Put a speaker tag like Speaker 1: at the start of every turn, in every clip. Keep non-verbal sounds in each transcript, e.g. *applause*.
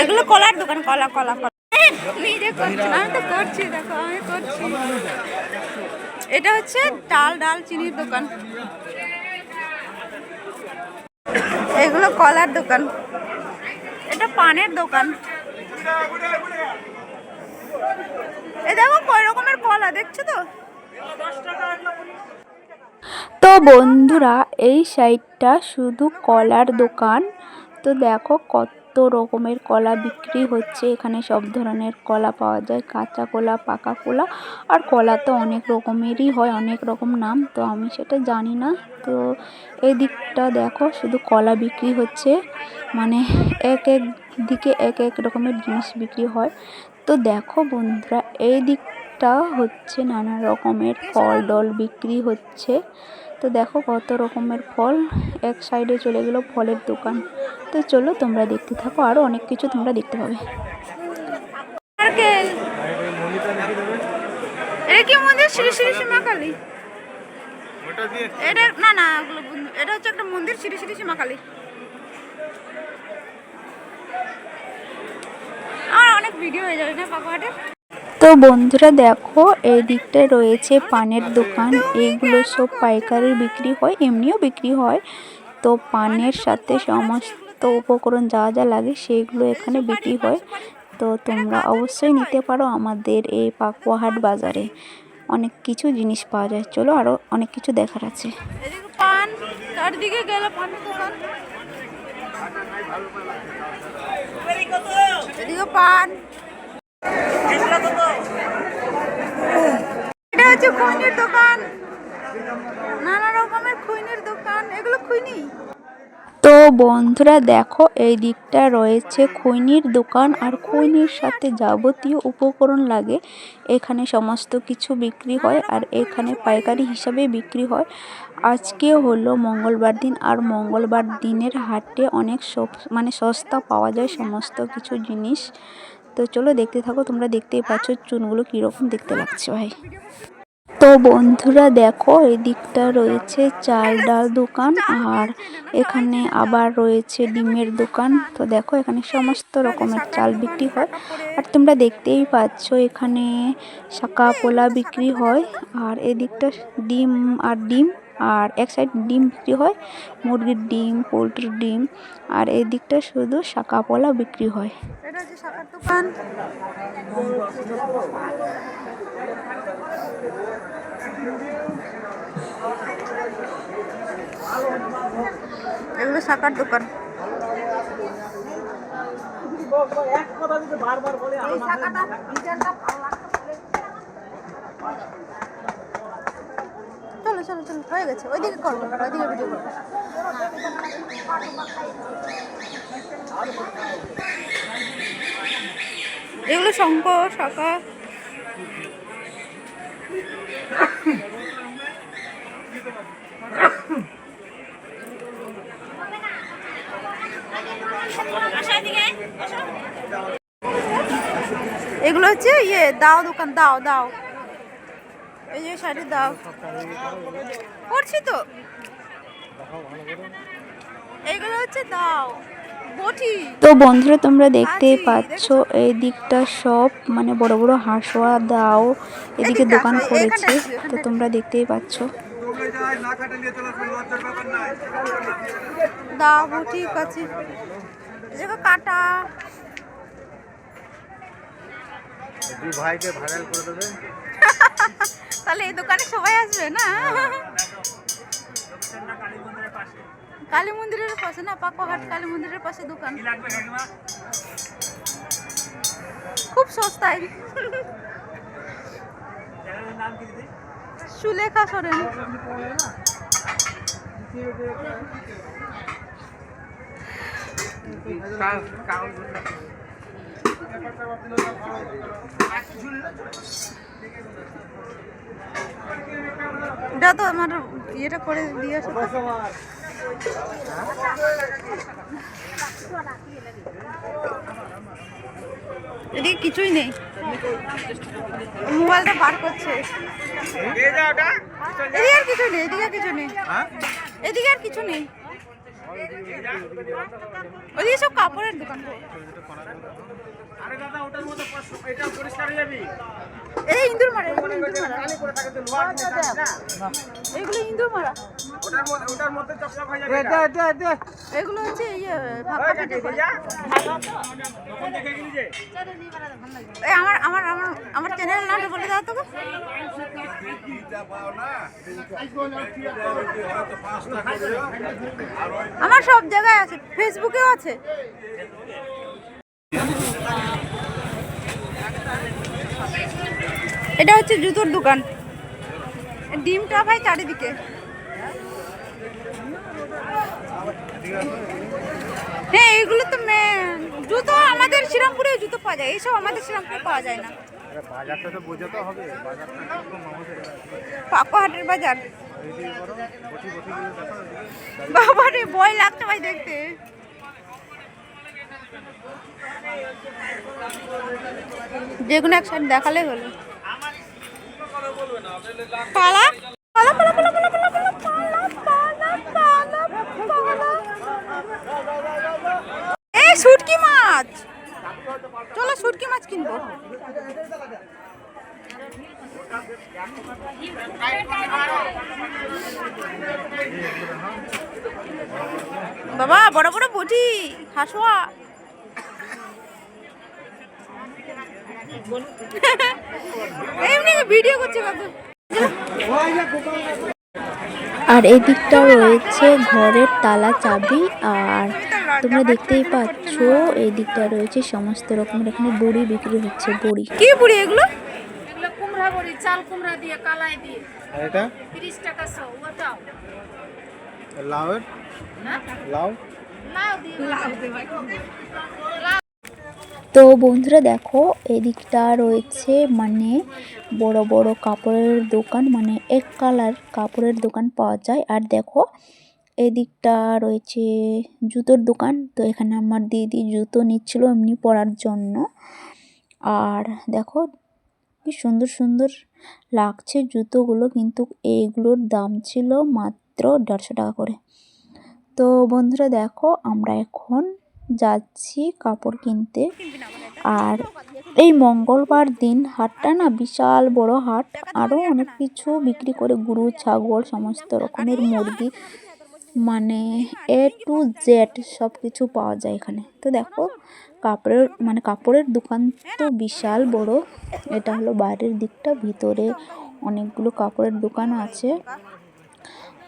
Speaker 1: এগুলো কলার দোকান কলা কলা কলা। আমি তো করছি দেখো আমি করছি। এটা হচ্ছে ডাল ডাল চিনির দোকান। এগুলো কলার দোকান। এটা পানের দোকান। এ দেখো কয় রকমের কলা দেখছ তো?
Speaker 2: তো বন্ধুরা, এই সাইডটা শুধু কলার দোকান। তো দেখো কত রকমের কলা বিক্রি হচ্ছে। এখানে সব ধরনের কলা পাওয়া যায়, কাঁচা কলা, পাকা কলা, আর কলা তো অনেক রকমেরই হয়, অনেক রকম নাম, তো আমি সেটা জানি না। তো এই দিকটা দেখো, শুধু কলা বিক্রি হচ্ছে মানে এক এক দিকে এক এক রকমের জিনিস বিক্রি হয়। তো দেখো বন্ধুরা, এই দিকটা হচ্ছে নানা রকমের ফল ডল বিক্রি হচ্ছে। তো দেখো কত রকমের ফল। এক সাইডে চলে গেল ফলের দোকান। তো চলো তোমরা দেখতে থাকো আরও অনেক কিছু তোমরা দেখতে পাবে।
Speaker 1: কি মন্দির? শ্রী শ্রী সীমা কালী এটা না না এটা হচ্ছে একটা মন্দির শ্রী শ্রী সীমা কালী আর অনেক ভিডিও হয়ে যাবে না পাকুয়াটের
Speaker 2: তো বন্ধুরা দেখো এই দিকটায় রয়েছে পানের দোকান। এইগুলো সব পাইকারি বিক্রি হয়, এমনিও বিক্রি হয়। তো পানের সাথে সমস্ত উপকরণ যা যা লাগে সেইগুলো এখানে বিক্রি হয়। তো তোমরা অবশ্যই নিতে পারো আমাদের এই পাকুয়াহাট বাজারে। অনেক কিছু জিনিস পাওয়া যায়। চলো আরও অনেক কিছু দেখার আছে।
Speaker 1: পান।
Speaker 2: তো বন্ধুরা, দেখো, এই দিকটা রয়েছে খৈনির দোকান আর খৈনির সাথে যাবতীয় উপকরণ লাগে। এখানে সমস্ত কিছু বিক্রি হয় আর এখানে পাইকারি হিসাবে বিক্রি হয়। আজকে হলো মঙ্গলবার দিন আর মঙ্গলবার দিনের হাটে অনেক মানে সস্তা পাওয়া যায় সমস্ত কিছু জিনিস। তো চলো দেখতে থাকো, তোমরা দেখতেই পাচ্ছ চুনগুলো কীরকম দেখতে লাগছে ভাই। তো বন্ধুরা দেখো এই দিকটা রয়েছে চাল ডাল দোকান, আর এখানে আবার রয়েছে ডিমের দোকান। তো দেখো, এখানে সমস্ত রকমের চাল বিক্রি হয়। আর তোমরা দেখতেই পাচ্ছ, এখানে শাকা পোলা বিক্রি হয়, আর এদিকটা ডিম আর ডিম আর এক সাইড ডিম বিক্রি হয়, মুরগির ডিম, পোলট্রির ডিম, আর এই দিকটা শুধু শাকা পোলা বিক্রি হয়।
Speaker 1: দোকান। শাকার দোকান। চলো চলো হয়ে গেছে ওইদিকে করব ওইদিকে ভিডিও করব। এগুলো শঙ্খ শাখা। এগুলো হচ্ছে ইয়ে দাও দোকান দাও দাও। এই যে শাড়ি দাও। করছি তো। এগুলো হচ্ছে দাও।
Speaker 2: তো বন্ধুরা তোমরা দেখতেই পাচ্ছ এই দিকটা সব মানে বড় বড় হাঁসোয়া দাও। এদিকে দোকান করেছে তো তোমরা দেখতেই পাচ্ছ।
Speaker 1: দাও বটি আছে কাটা।
Speaker 3: ভাইকে ভাইরাল করে দেবে। *laughs*
Speaker 1: তাহলে এই দোকানে সবাই আসবে না কালী মন্দিরের পাশে না পাকোহাট কালী মন্দিরের পাশে দোকান খুব সস্তায় সুলেখা সরেন এটা তো আমার ইয়েটা করে দিয়ে আসো এদিকে কিছুই নেই। মোবাইলটা বার করছে। এদিকে আর কিছু নেই, এদিকে আর কিছু নেই। এদিকে আর কিছু নেই। ওদিকে সব কাপড়ের দোকান।
Speaker 3: আরে দাদা, ওটার এটা পরিষ্কার হয়ে যাবে?
Speaker 1: এই ইন্দুর মারা এগুলো ইন্দুর মারা। এগুলো ইন্দুর মারা। এগুলো হচ্ছে ইয়ে
Speaker 3: ভাপা
Speaker 1: এই আমার আমার আমার আমার নামটা বলে দাও তোকে। আমার সব জায়গায় আছে ফেসবুকেও আছে। এটা হচ্ছে জুতোর দোকান। ডিমটা ভাই চারিদিকে। হ্যাঁ এইগুলো তো জুতো আমাদের শ্রীরামপুরে জুতো পাওয়া যায়। এইসব আমাদের শ্রীরামপুরে পাওয়া যায় না।
Speaker 3: বাজারটা তো বোঝাতে হবে।
Speaker 1: বাজার। ভয় লাগছে ভাই দেখতে। যে কোনো এক সাইড দেখালে হলো। এই শুটকি মাছ! চলো শুটকি মাছ কিনবো। বাবা, বড় বড় বটি, হাসুয়া। এমনি ভিডিও করছে
Speaker 2: আর এদিকটা রয়েছে ঘরের তালা চাবি আর তোমরা দেখতেই পাচ্ছ এই দিকটা রয়েছে সমস্ত রকমের এখানে বড়ি বিক্রি হচ্ছে বড়ি।
Speaker 1: কি বুড়ি এগুলো?
Speaker 4: এগুলো কুমড়া বড়ি চাল কুমড়া দিয়ে কালাই দিয়ে।
Speaker 3: আর এটা?
Speaker 4: তিরিশ টাকা শো ওটাও।
Speaker 3: লাউয়ের?
Speaker 4: হ্যাঁ?
Speaker 3: লাউ?
Speaker 4: লাউ দিয়ে।
Speaker 2: তো বন্ধুরা দেখো, এদিকটা রয়েছে মানে বড় বড় কাপড়ের দোকান মানে এক কালার কাপড়ের দোকান পাওয়া যায়। আর দেখো, এদিকটা রয়েছে জুতোর দোকান, তো এখানে আমার দিদি জুতো নিচ্ছিল এমনি পরার জন্য। আর দেখো, কি সুন্দর সুন্দর লাগছে জুতোগুলো, কিন্তু এইগুলোর দাম ছিল মাত্র দেড়শো টাকা করে। তো বন্ধুরা দেখো, আমরা এখন যাচ্ছি কাপড় কিনতে। আর এই মঙ্গলবার দিন হাটটা না বিশাল বড় হাট। আরও অনেক কিছু বিক্রি করে গরু ছাগল সমস্ত রকমের মুরগি মানে এ টু জেড সব কিছু পাওয়া যায় এখানে। তো দেখো কাপড়ের মানে কাপড়ের দোকান তো বিশাল বড়। এটা হলো বাইরের দিকটা ভিতরে অনেকগুলো কাপড়ের দোকান আছে।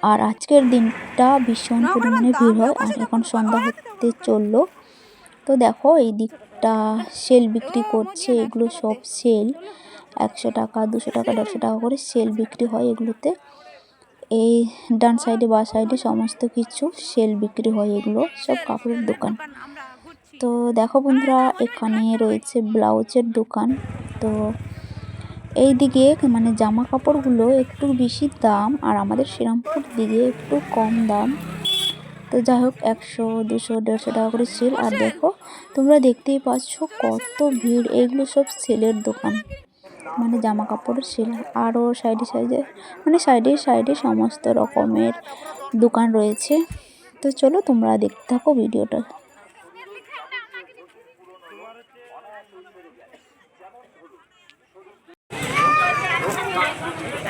Speaker 2: আর আজকের দিনটা ভীষণ পরিমাণে ভিড় হয়। আর এখন সন্ধ্যা হতে চলল তো দেখো এই দিকটা সেল বিক্রি করছে এগুলো সব সেল। একশো টাকা দুশো টাকা দেড়শো টাকা করে সেল বিক্রি হয় এগুলোতে। এই ডান সাইডে বা সাইডে সমস্ত কিছু সেল বিক্রি হয় এগুলো সব কাপড়ের দোকান। তো দেখো বন্ধুরা এখানে রয়েছে ব্লাউজের দোকান। তো এই দিকে মানে জামা কাপড়গুলো একটু বেশি দাম আর আমাদের শ্রীরামপুর দিকে একটু কম দাম। তো যাই হোক, একশো, দুশো, দেড়শো টাকা করে সেল। আর দেখো, তোমরা দেখতেই পাচ্ছ কত ভিড়। এগুলো সব সেলের দোকান মানে জামা কাপড়ের সেল। আরও সাইডে সাইডে মানে সাইডে সাইডে সমস্ত রকমের দোকান রয়েছে। তো চলো তোমরা দেখতে থাকো ভিডিওটা।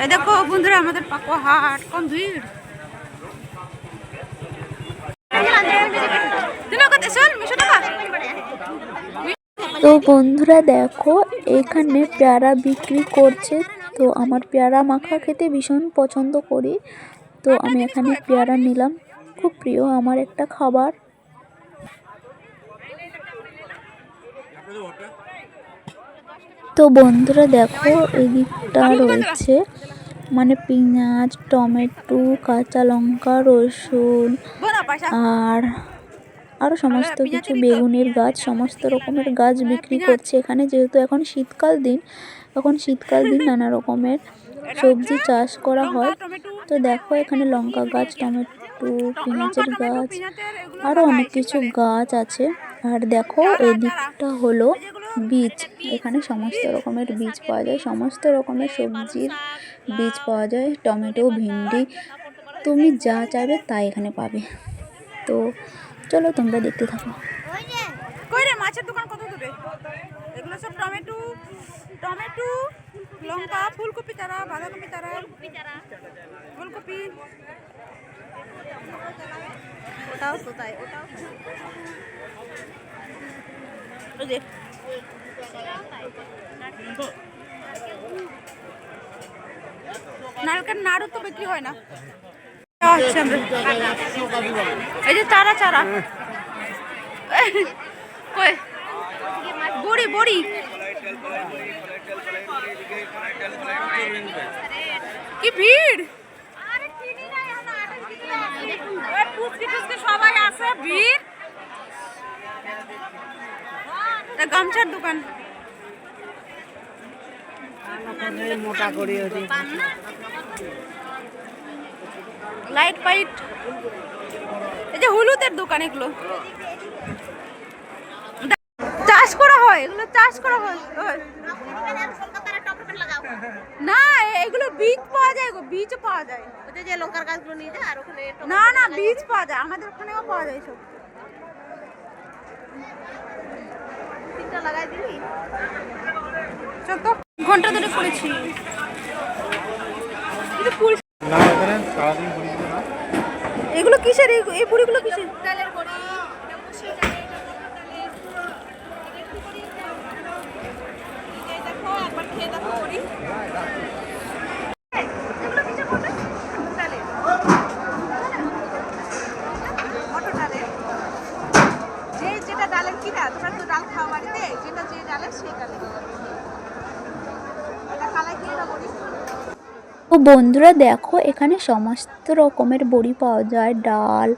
Speaker 1: এই দেখো বন্ধুরা, আমাদের পাকুয়া হাট, কম ভিড়
Speaker 2: তো বন্ধুরা দেখো, এখানে পেয়ারা বিক্রি করছে। তো আমার পেয়ারা মাখা খেতে ভীষণ পছন্দ করি। তো আমি এখানে পেয়ারা নিলাম। খুব প্রিয় আমার একটা খাবার। তো বন্ধুরা দেখো, এদিকটা রয়েছে মানে পেঁয়াজ, টমেটো, কাঁচা লঙ্কা, রসুন আর আরও সমস্ত কিছু। বেগুনের গাছ, সমস্ত রকমের গাছ বিক্রি করছে এখানে। যেহেতু এখন শীতকাল দিন, এখন শীতকাল দিন নানা রকমের সবজি চাষ করা হয়। তো দেখো, এখানে লঙ্কা গাছ, টমেটো, পেঁয়াজের গাছ আরও অনেক কিছু গাছ আছে। আর দেখো এই দিকটা হলো বীজ। এখানে সমস্ত রকমের বীজ পাওয়া যায়। সমস্ত রকমের সবজির বীজ পাওয়া যায়। টমেটো, ভিন্ডি, তুমি যা চাইবে তাই এখানে পাবে। তো চলো তোমরা দেখতে থাকো।
Speaker 1: ওটাও তো তাই, ওটাও নারকেল নাড়ু তো বিক্রি হয় না। আচ্ছা এই যে চারা চারা। বড়ি বড়ি। কি ভিড়? সবাই আছে ভিড়। এটা গামছার দোকান।
Speaker 3: মোটা করি
Speaker 1: লাইট ফাইট। এই যে হলুদের দোকান এগুলো। চাষ করা হয় এগুলো চাষ করা হয়। না এগুলো বীজ পাওয়া যায় গো বীজ পাওয়া যায়।
Speaker 5: ওটা যে লঙ্কার গাছগুলো নিয়ে যায় আর ওখানে
Speaker 1: না না বীজ পাওয়া যায় আমাদের ওখানেও পাওয়া যায় সব
Speaker 5: তিনটা লাগাই দিলি
Speaker 1: চল তো ঘণ্টা ধরে পড়েছি। এগুলো কিসের? এই পুরিগুলো কিসের
Speaker 4: ডালের বড়ি এটা মুসুর ডালের এটা মটর ডালের
Speaker 5: মটর ডালের যে যেটা ডালের কিনা তোমরা তো ডাল খাওয়া বাড়িতে যেটা যে ডালের সেই ডালের এটা কালাই কিনে না বলি
Speaker 2: তো বন্ধুরা দেখো, এখানে সমস্ত রকমের বড়ি পাওয়া যায়। ডাল,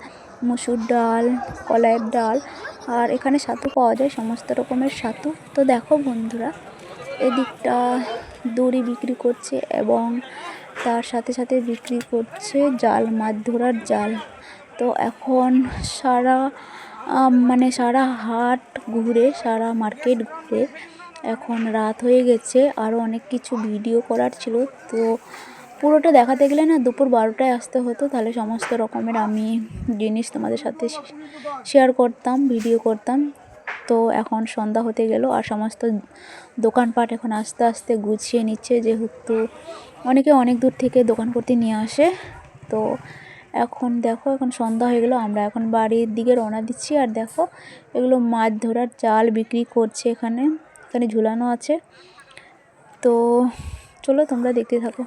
Speaker 2: মুসুর ডাল, কলাইয়ের ডাল, আর এখানে সাতু পাওয়া যায়, সমস্ত রকমের সাতু। তো দেখো বন্ধুরা, এদিকটা দড়ি বিক্রি করছে এবং তার সাথে সাথে বিক্রি করছে জাল মাছ ধরার জাল। তো এখন সারা মানে সারা হাট ঘুরে, সারা মার্কেট ঘুরে এখন রাত হয়ে গেছে। আরও অনেক কিছু ভিডিও করার ছিল। তো পুরোটা দেখাতে গেলে না দুপুর বারোটায় আসতে হতো, তাহলে সমস্ত রকমের আমি জিনিস তোমাদের সাথে শেয়ার করতাম ভিডিও করতাম। তো এখন সন্ধ্যা হতে গেল আর সমস্ত দোকানপাট এখন আস্তে আস্তে গুছিয়ে নিচ্ছে, যেহেতু অনেকে অনেক দূর থেকে দোকান করতে নিয়ে আসে। তো এখন দেখো, এখন সন্ধ্যা হয়ে গেলো, আমরা এখন বাড়ির দিকে রওনা দিচ্ছি। আর দেখো, এগুলো মাছ ধরার জাল বিক্রি করছে এখানে এখানে ঝুলানো আছে। তো চলো তোমরা দেখতে থাকো।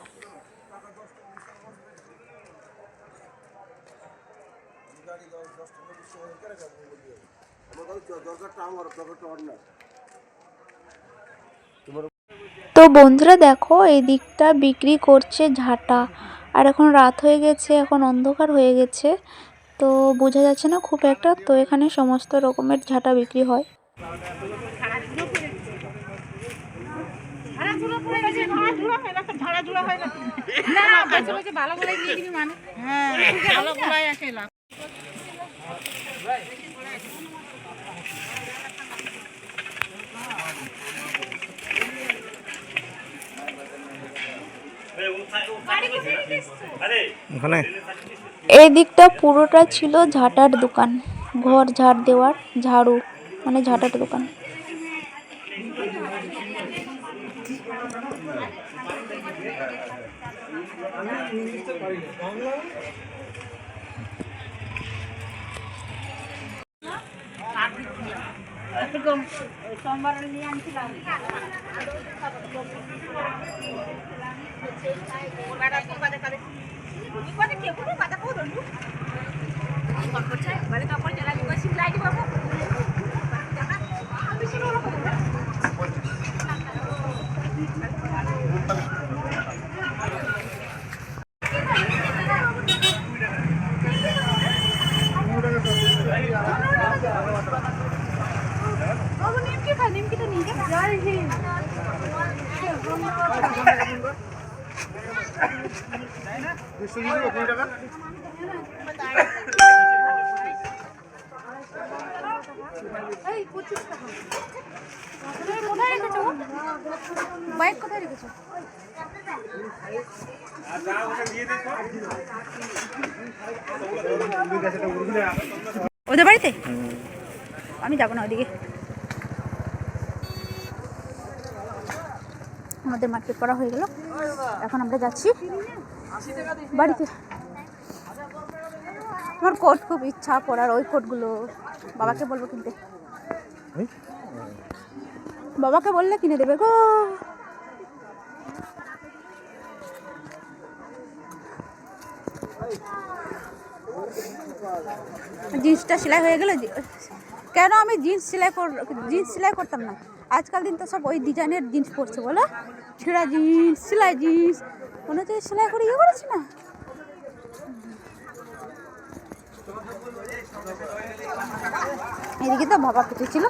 Speaker 2: তো বন্ধুরা দেখো, এই দিকটা বিক্রি করছে ঝাঁটা। আর এখন রাত হয়ে গেছে, এখন অন্ধকার হয়ে গেছে। তো বোঝা যাচ্ছে না খুব একটা, তো এখানে সমস্ত রকমের ঝাঁটা বিক্রি হয়।
Speaker 4: মাঝে ভালো করে দিয়ে দিবি মানে হ্যাঁ ভালো করে আসে লাভ
Speaker 3: ওখানে
Speaker 2: এই দিকটা পুরোটা ছিল ঝাঁটার দোকান ঘর ঝাড় দেওয়ার ঝাড়ু মানে ঝাঁটার দোকান।
Speaker 3: Ini kuatnya kebunuh,
Speaker 1: kuatnya kebunuh Ini kuatnya kebunuh, kuatnya kebunuh Ini kuatnya kebunuh, kuatnya kebunuh ওদের বাড়িতে? আমি যাব না ওদিকে। আমাদের মার্কেট করা হয়ে গেল। এখন আমরা যাচ্ছি বাড়িতে। আমার কোট খুব ইচ্ছা পরার ওই কোটগুলো বাবাকে বলব কিনতে। বাবাকে বললে কিনে দেবে গো। জিন্সটা সেলাই হয়ে গেল কেন আমি জিন্স সেলাই কর জিন্স সেলাই করতাম না? আজকাল দিন তো সব ওই ডিজাইনের জিন্স পরছে, বলো? ছেঁড়া জিন্স, সেলাই জিন্স। মনে হচ্ছে সেলাই করে ইয়ে করেছি না? এদিকে তো বাবা কেটেছিল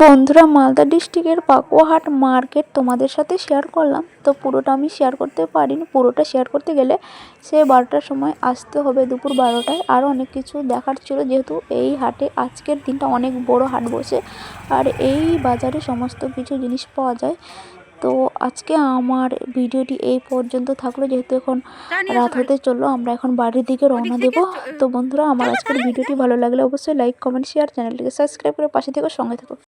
Speaker 2: বন্ধুরা মালদা ডিস্ট্রিক্টের পাকুয়াহাট মার্কেট তোমাদের সাথে শেয়ার করলাম। তো পুরোটা আমি শেয়ার করতে পারিনি। পুরোটা শেয়ার করতে গেলে সে বারোটার সময় আসতে হবে দুপুর বারোটায়। আরও অনেক কিছু দেখার ছিল। যেহেতু এই হাটে আজকের দিনটা অনেক বড় হাট বসে। আর এই বাজারে সমস্ত কিছু জিনিস পাওয়া যায়। তো আজকে আমার ভিডিওটি এই পর্যন্ত থাকল। যেহেতু এখন রাত হতে চলল আমরা এখন বাড়ির দিকে রওনা দেবো। তো বন্ধুরা আমার আজকের ভিডিওটি ভালো লাগলে অবশ্যই লাইক কমেন্ট শেয়ার চ্যানেলটিকে সাবস্ক্রাইব করে পাশে থেকে সঙ্গে থাকো।